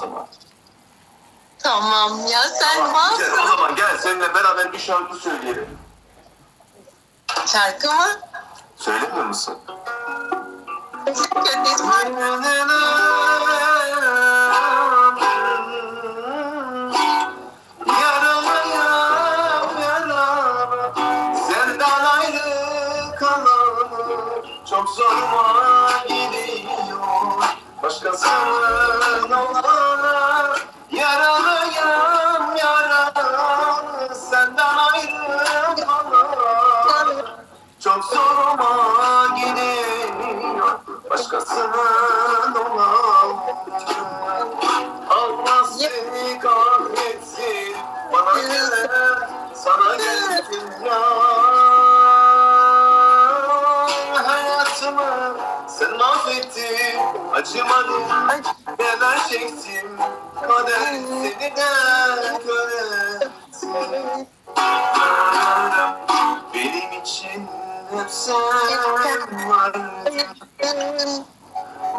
zaman. Tamam ya sen Gel, o varsın. zaman gel seninle beraber bir şarkı söyleyelim. Şarkı mı? Söylemiyor musun? Çok zoruma gidiyor Başkasının olanı seni kahretsin. Bana gelen sana gelsin ya Hayatımı sen mahvettin. Acımadın neler çektim Kader seni de kör etsin benim için hep sen vardın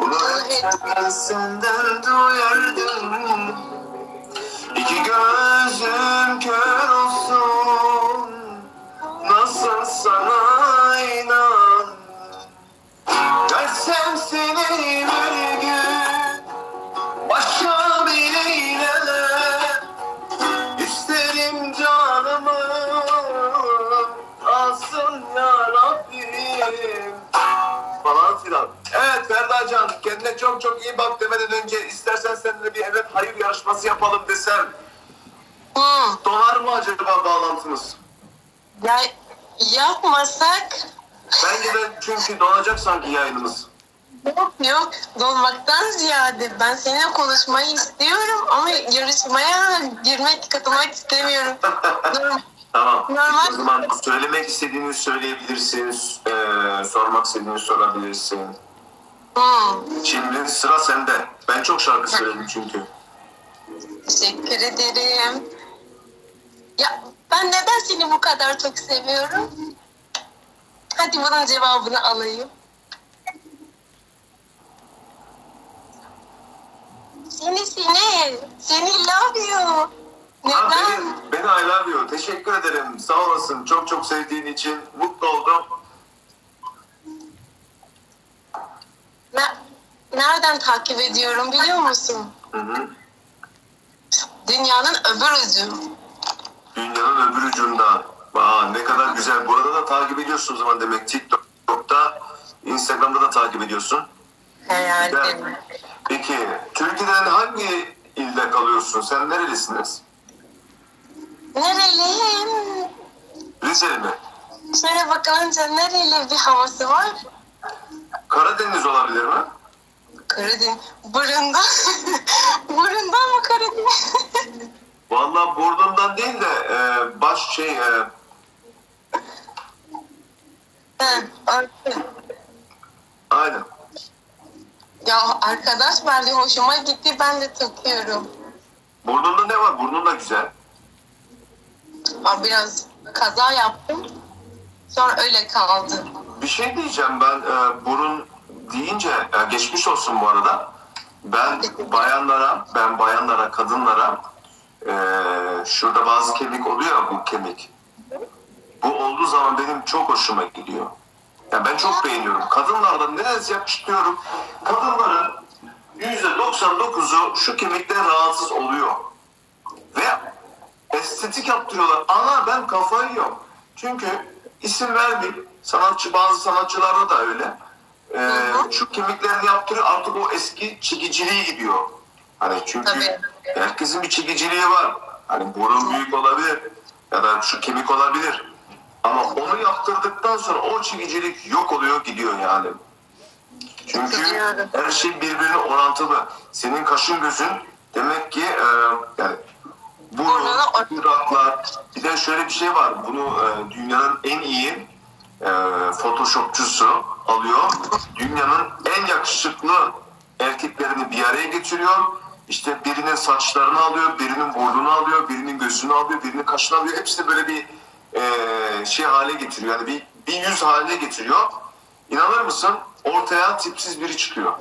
Hep senden duyardım. İki gözüm kör olsun. Nasıl sana inan? Versem seni Can kendine çok çok iyi bak demeden önce istersen seninle bir evet hayır yarışması yapalım desem Hı. donar mı acaba bağlantımız? Ya yapmasak Bence de çünkü donacak sanki yayınımız. yok yok dolmaktan ziyade ben seninle konuşmayı istiyorum ama yarışmaya girmek katılmak istemiyorum. Tamam. Normal. O zaman söylemek istediğini söyleyebilirsin. eee, sormak istediğini sorabilirsin. Şimdi sıra sende. Ben çok şarkı söyledim çünkü. Teşekkür ederim. Ya ben neden seni bu kadar çok seviyorum? Hadi bunun cevabını alayım. Seni seni, seni love you. Ha, Neden? beni, beni I love you. Teşekkür ederim. Sağ olasın. Çok çok sevdiğin için mutlu oldum. Ne- nereden takip ediyorum biliyor musun? Hı hı. Dünyanın öbür ucu. Dünyanın öbür ucunda. Aa, ne kadar güzel. Burada da takip ediyorsun o zaman demek. TikTok'ta, Instagram'da da takip ediyorsun. Herhalde. Peki, Türkiye'den hangi ilde kalıyorsun? Sen nerelisiniz? Nereliyim? Rize'li mi? Şöyle bakınca nereli bir havası var? Karadeniz olabilir mi? Karadeniz. Burundan. Burundan mı Karadeniz? Vallahi burnumdan değil de e, baş şey e, Ha, aynen. ya arkadaş verdi hoşuma gitti ben de takıyorum. Burnunda ne var? Burnun da güzel. Ama biraz kaza yaptım. Sonra öyle kaldı. Bir şey diyeceğim ben e, burun deyince e, geçmiş olsun bu arada. Ben bayanlara, ben bayanlara, kadınlara e, şurada bazı kemik oluyor bu kemik. Bu olduğu zaman benim çok hoşuma gidiyor. Yani ben çok beğeniyorum. Kadınlarda nedense yakıştırıyorum. Kadınların %99'u şu kemikten rahatsız oluyor. Ve estetik yaptırıyorlar. Ana ben kafayı yiyorum. Çünkü isim vermeyeyim. Sanatçı bazı sanatçılarda da öyle. Ee, hı. şu kemiklerini yaptırıyor artık o eski çekiciliği gidiyor. Hani çünkü Tabii. herkesin bir çekiciliği var. Hani burun büyük olabilir ya da şu kemik olabilir. Ama onu yaptırdıktan sonra o çekicilik yok oluyor gidiyor yani. Çünkü her şey birbirine orantılı. Senin kaşın gözün demek ki e, yani burun, dudaklar. Bir de şöyle bir şey var. Bunu e, dünyanın en iyi e, photoshopçusu alıyor. Dünyanın en yakışıklı erkeklerini bir araya getiriyor. İşte birinin saçlarını alıyor, birinin burnunu alıyor, birinin gözünü alıyor, birinin kaşını alıyor. Hepsini böyle bir e, şey hale getiriyor. Yani bir, bir yüz haline getiriyor. İnanır mısın? Ortaya tipsiz biri çıkıyor.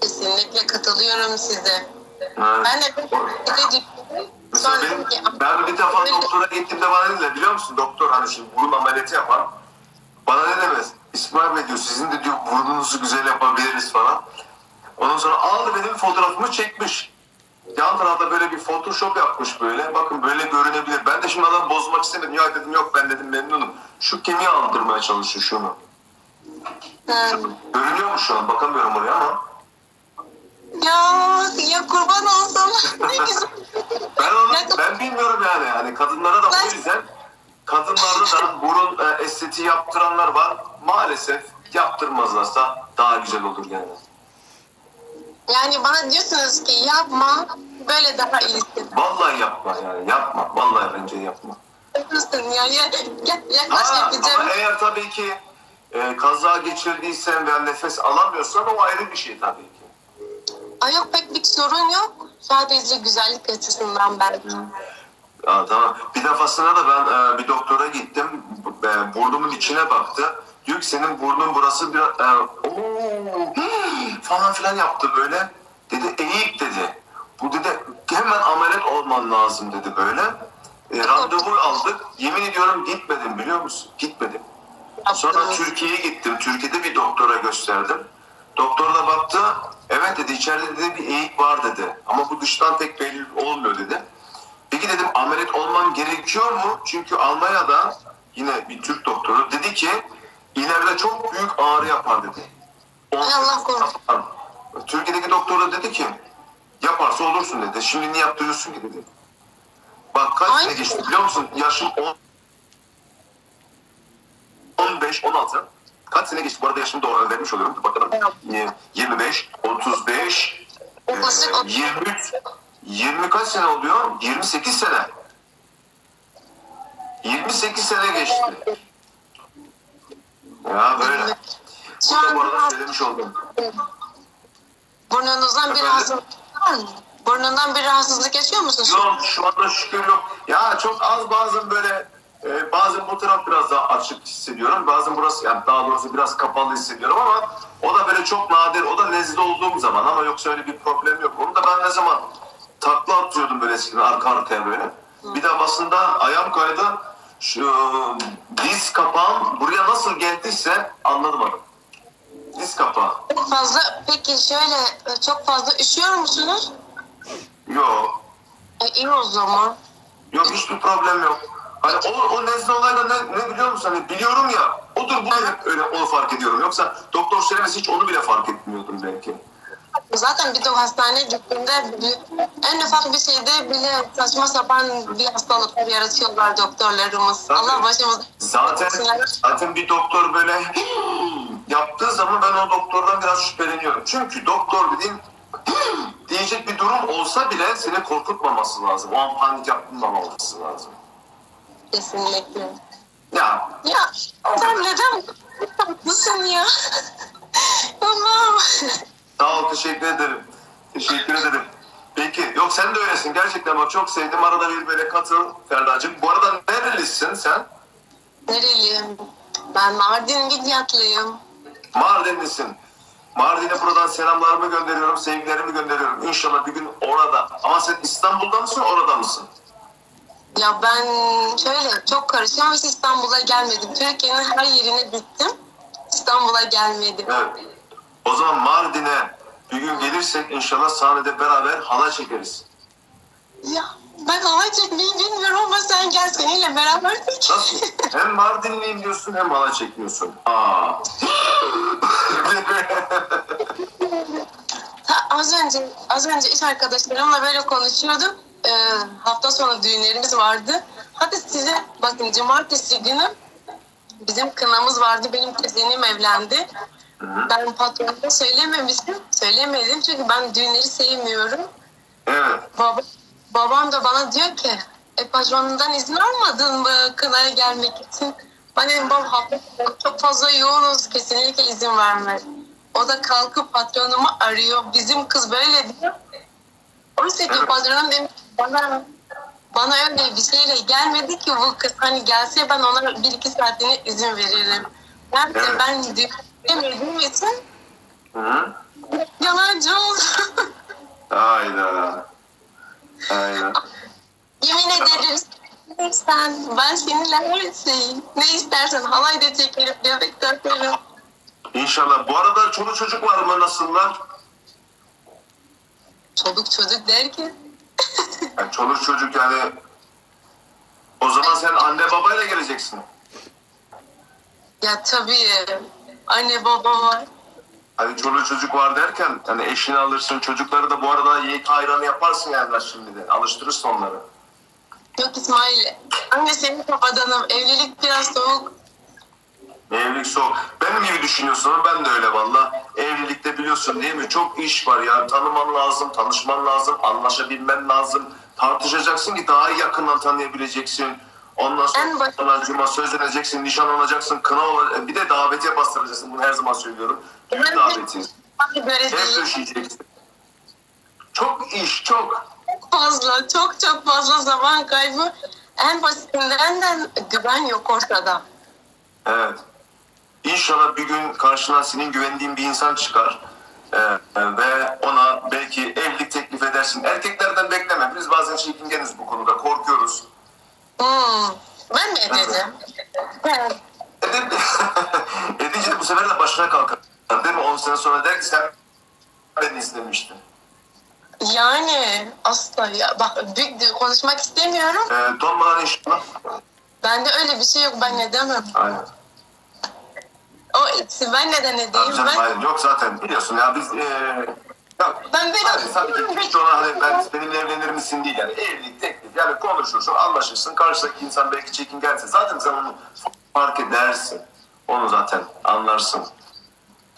Kesinlikle katılıyorum size. Evet. Ben de düşündüm. Mesela benim, ben bir defa doktora gittiğimde bana dediler biliyor musun? Doktor hani şimdi burun ameliyatı yapan. Bana ne demez? İsmail Bey diyor sizin de diyor burnunuzu güzel yapabiliriz falan. Ondan sonra aldı benim fotoğrafımı çekmiş. Yan tarafta böyle bir photoshop yapmış böyle. Bakın böyle görünebilir. Ben de şimdi adam bozmak istemedim. Ya dedim yok ben dedim memnunum. Şu kemiği aldırmaya çalışıyor şunu. "Hmm, Görünüyor mu şu an? Bakamıyorum oraya ama. ya, ya kurban olsam ne güzel. Ben onu ben bilmiyorum yani. Hani kadınlara da o yüzden kadınlarda da burun e, estetiği yaptıranlar var. Maalesef yaptırmazlarsa daha güzel olur yani. Yani bana diyorsunuz ki yapma böyle daha iyisin. Vallahi yapma yani. Yapma. Vallahi bence yapma. Haklısın ya. ya, ya yaklaş Ha, yapacağım. ama eğer tabii ki e, kaza geçirdiysen veya nefes alamıyorsan o ayrı bir şey tabii ki. Ay yok pek bir sorun yok. Sadece güzellik açısından belki. Aa, tamam. Bir defasında da ben e, bir doktora gittim. E, burnumun içine baktı. Diyor ki senin burnun burası bir e, oo, falan filan yaptı böyle. Dedi eğik dedi. Bu dedi hemen ameliyat olman lazım dedi böyle. E, randevu aldık. Yemin ediyorum gitmedim biliyor musun? Gitmedim. Sonra. Türkiye'ye gittim. Türkiye'de bir doktora gösterdim. Doktor da baktı. Evet dedi içeride dedi bir eğik var dedi. Ama bu dıştan pek belli olmuyor dedi. Peki dedim ameliyat olmam gerekiyor mu? Çünkü Almanya'da yine bir Türk doktoru dedi ki ileride çok büyük ağrı yapar dedi. Allah korusun. Türkiye'deki doktor da dedi ki yaparsa olursun dedi. Şimdi niye yaptırıyorsun ki dedi. Bak kaç sene geçti biliyor musun? Yaşım 10 15, 16. Kaç sene geçti? Bu arada yaşımı da vermiş oluyorum. Bakalım. Evet. 25, 35, e, Otuz- 23, 20 kaç sene oluyor? 28 sene. 28 sene geçti. Ya böyle. Şu an bu arada biraz söylemiş oldum. burnunuzdan Efendim? mı? Burnundan bir rahatsızlık yaşıyor musunuz? Yok şu anda şükür yok. Ya çok az bazen böyle e, bazen bu taraf biraz daha açık hissediyorum. Bazen burası yani daha doğrusu biraz kapalı hissediyorum ama o da böyle çok nadir. O da nezle olduğum zaman ama yoksa öyle bir problem yok. Onu da ben ne zaman takla atıyordum böyle eskiden arka arkaya böyle. Bir de basında ayağım kaydı. Şu diz kapağım buraya nasıl geldiyse anladım onu. Diz kapağı. Çok fazla, peki şöyle e, çok fazla üşüyor musunuz? Yok. E, iyi o zaman. Yok hiçbir problem yok. Hani o, o nezle olayla ne, ne biliyor musun? Hani biliyorum ya odur bu hep öyle onu fark ediyorum. Yoksa doktor söylemesi hiç onu bile fark etmiyordum belki. Zaten bir de hastaneye gittiğinde bir- en ufak bir şeyde bile saçma sapan bir hastalıklar yaratıyorlar doktorlarımız. Tabii. Allah başımız. Zaten zaten bir doktor böyle yaptığı zaman ben o doktordan biraz şüpheleniyorum. Çünkü doktor dediğin diyecek bir durum olsa bile seni korkutmaması lazım. O an panik yapmaması lazım. Kesinlikle. Ya Ya sen neden tatlısın ya? Allah'ım. Sağ ol, teşekkür ederim. Teşekkür ederim. Peki, yok sen de öylesin. Gerçekten bak çok sevdim. Arada bir böyle katıl Ferda'cığım. Bu arada nerelisin sen? Nereliyim? Ben Mardin Vidyatlıyım. Mardinlisin. Mardin'e buradan selamlarımı gönderiyorum, sevgilerimi gönderiyorum. İnşallah bir gün orada. Ama sen İstanbul'da mısın, orada mısın? Ya ben şöyle çok karışıyorum. Hiç İstanbul'a gelmedim. Türkiye'nin her yerine gittim. İstanbul'a gelmedim. Evet. O zaman Mardin'e bir gün gelirsek inşallah sahnede beraber halay çekeriz. Ya ben hava çekmeyi bilmiyorum ama sen gel seninle beraber çek. Nasıl? hem Mardinliyim diyorsun hem halay çekmiyorsun. Aa. Ha, az önce az önce iş arkadaşlarımla böyle konuşuyordum. Ee, hafta sonu düğünlerimiz vardı. Hadi size bakın cumartesi günü bizim kınamız vardı. Benim kuzenim evlendi. Ben patronuma söylememiştim. Söylemedim çünkü ben düğünleri sevmiyorum. evet. Baba, babam da bana diyor ki e patronundan izin almadın mı kınaya gelmek için? Ben dedim baba hafta sonu çok fazla yoğunuz kesinlikle izin vermez. O da kalkıp patronumu arıyor. Bizim kız böyle diyor. Oysa ki patronum demiş bana bana öyle bir şeyle gelmedi ki bu kız hani gelse ben ona bir iki saatine izin veririm. Ben de Evet. ben düğün istemediğim için Hı yalancı oldum. Hayda. Aynen. Yemin ederim. Sen, ben seninle her şeyi, ne istersen halay da çekerim, bebek takarım. İnşallah. Bu arada çoluk çocuk var mı? Nasıllar? Çoluk çocuk derken. Yani çoluk çocuk yani o zaman sen anne babayla geleceksin. Ya tabii anne baba var. Hani çoluk çocuk var derken hani eşini alırsın çocukları da bu arada yiğit ayranı yaparsın yani şimdiden. Alıştırırsın onları. Yok İsmail. Anne senin kafadanım. Evlilik biraz soğuk. Evlilik soğuk. Benim gibi düşünüyorsun ama ben de öyle valla. Evlilikte biliyorsun değil mi? Çok iş var ya. Tanıman lazım, tanışman lazım, anlaşabilmen lazım. Tartışacaksın ki daha yakından tanıyabileceksin. Ondan En basit- sonra cuma sözleneceksin, nişanlanacaksın, kına olacak. Bir de davetiye bastıracaksın. Bunu her zaman söylüyorum. Düğün Ben de- daveti. Bana göre Hep döşeyeceksin. Çok iş, çok. Çok fazla, çok çok fazla zaman kaybı. En basitinden de güven yok ortada. Evet. İnşallah bir gün karşına senin güvendiğin bir insan çıkar. Ee, ve ona belki evlilik teklif edersin. Erkeklerden bekleme. Biz bazen çekingeniz bu konuda. Korkuyoruz. Hmm. Ben mi edeceğim? Evet. Edin, edince de bu sefer de başına kalkar. Değil mi? 10 sene sonra der ki sen beni istemiştin. Yani asla ya. Bak büyük konuşmak istemiyorum. Ee, donmadan inşallah. Bende öyle bir şey yok. Ben edemem. Aynen. O ben neden Tabii edeyim? canım, Ben, aynen. Yok zaten biliyorsun ya biz... Ee, ya, ben böyle Hayır, tabii ki hiç ona hani ben benimle evlenir misin değil yani evlilik teklif yani konuşursun anlaşırsın karşıdaki insan belki çekingence zaten sen onu fark edersin onu zaten anlarsın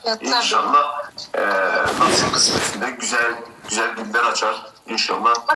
Ya. İnşallah eee nasıl kısmetinde güzel güzel günler açar İnşallah